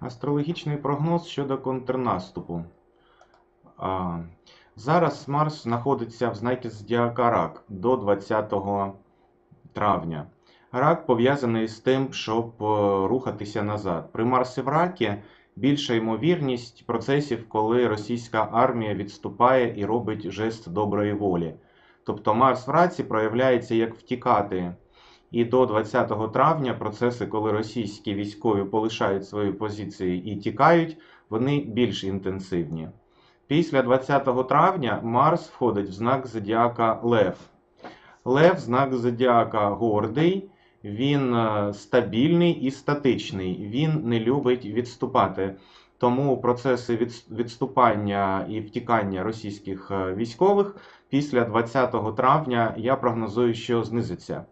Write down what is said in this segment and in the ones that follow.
Астрологічний прогноз щодо контрнаступу. А, Зараз Марс знаходиться в знакі Зодіака Рак до 20 травня. Рак пов'язаний з тим, щоб е, рухатися назад. При Марсі в ракі більша ймовірність процесів, коли російська армія відступає і робить жест доброї волі. Тобто Марс в раці проявляється як втікати. І до 20 травня процеси, коли російські військові полишають свої позиції і тікають, вони більш інтенсивні. Після 20 травня Марс входить в знак Зодіака Лев. Лев знак Зодіака гордий, він е, стабільний і статичний. Він не любить відступати. Тому процеси відступання і втікання російських е, військових після 20 травня я прогнозую, що знизиться.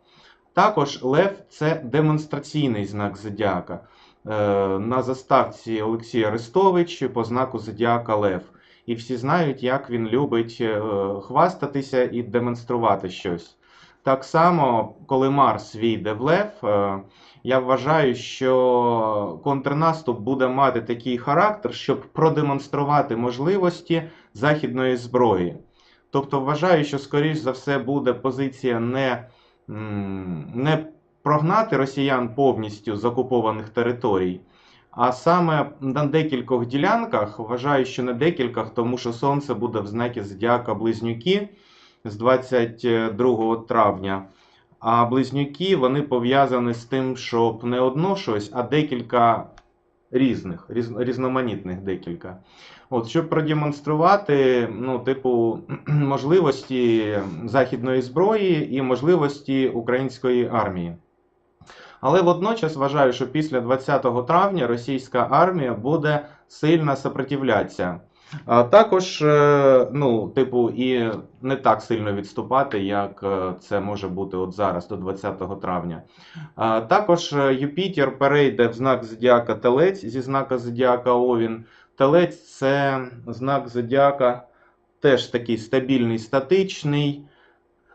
Також Лев це демонстраційний знак Зодіака. Е, На заставці Олексій Арестович по знаку Зодіака Лев. І всі знають, як він любить е, хвастатися і демонструвати щось. Так само, коли Марс війде в Лев, е, я вважаю, що контрнаступ буде мати такий характер, щоб продемонструвати можливості західної зброї. Тобто, вважаю, що, скоріш за все, буде позиція не, не прогнати росіян повністю з окупованих територій, а саме на декількох ділянках, вважаю, що не декількох, тому що Сонце буде в знакі Зодіака Близнюки з 22 травня. А близнюки вони пов'язані з тим, щоб не одно щось, а декілька різних, різноманітних декілька. От, щоб продемонструвати, ну, типу, можливості західної зброї і можливості української армії. Але водночас вважаю, що після 20 травня російська армія буде сильно сопротивлятися. А також, е, ну, типу, і не так сильно відступати, як е, це може бути от зараз, до 20 травня. А Також е, Юпітер перейде в знак Зодіака Телець зі знака Зодіака Овін. Телець це знак Зодіака теж такий стабільний, статичний,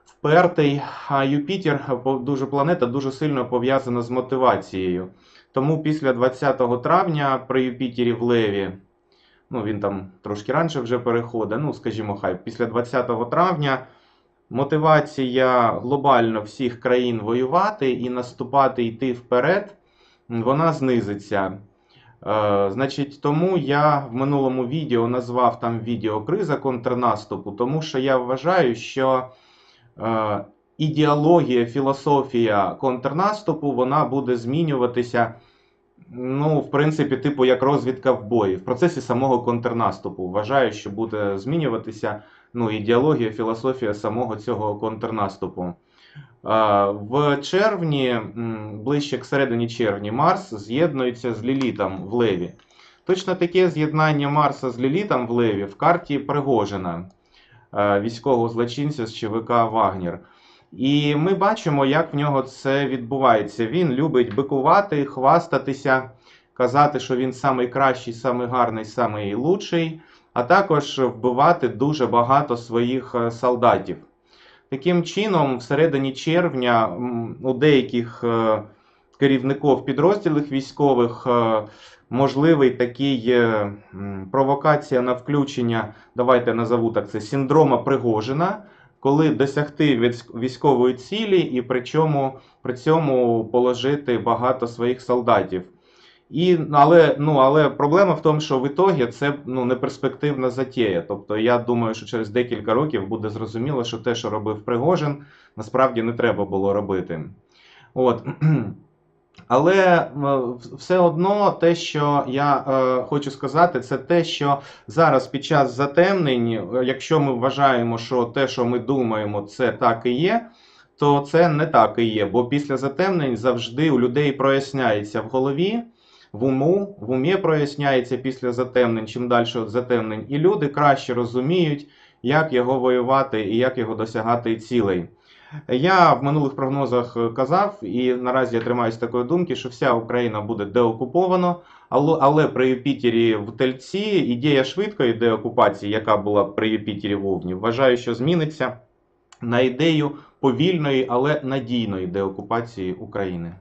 впертий. А Юпітер, дуже планета, дуже сильно пов'язана з мотивацією. Тому після 20 травня при Юпітері в Леві, ну він там трошки раніше вже переходить, ну скажімо, хай, після 20 травня мотивація глобально всіх країн воювати і наступати, йти вперед, вона знизиться. Е, значить, тому я в минулому відео назвав там відео криза контрнаступу, тому що я вважаю, що е, ідеологія, філософія контрнаступу вона буде змінюватися. Ну, в принципі, типу, як розвідка в бої. В процесі самого контрнаступу. Вважаю, що буде змінюватися ну, ідеологія, філософія самого цього контрнаступу. В червні, ближче к середині червня, Марс з'єднується з Лілітом в Леві. Точно таке з'єднання Марса з Лілітом в Леві в карті Пригожина, е, військового злочинця з ЧВК Вагнер. І ми бачимо, як в нього це відбувається. Він любить бикувати, хвастатися, казати, що він самий кращий, самий гарний, самий лучший, а також вбивати дуже багато своїх е, солдатів. Таким чином, в середині червня у деяких е, керівників підрозділів військових е, можливий такий е, провокація на включення, давайте назову так це, синдрома Пригожина, коли досягти військ- військової цілі і причому при цьому положити багато своїх солдатів. І, але, ну, але проблема в тому, що в ітогі це ну, не затія. Тобто я думаю, що через декілька років буде зрозуміло, що те, що робив Пригожин, насправді не треба було робити. От. Але е, все одно те, що я е, хочу сказати, це те, що зараз під час затемнень, е, якщо ми вважаємо, що те, що ми думаємо, це так і є, то це не так і є. Бо після затемнень завжди у людей проясняється в голові, в уму, в умі проясняється після затемнень, чим далі від затемнень, і люди краще розуміють, як його воювати і як його досягати цілей. Я в минулих прогнозах е, казав, і наразі я тримаюся такої думки, що вся Україна буде деокупована, але, при Юпітері в Тельці ідея швидкої деокупації, яка була при Юпітері в Овні, вважаю, що зміниться на ідею повільної, але надійної деокупації України.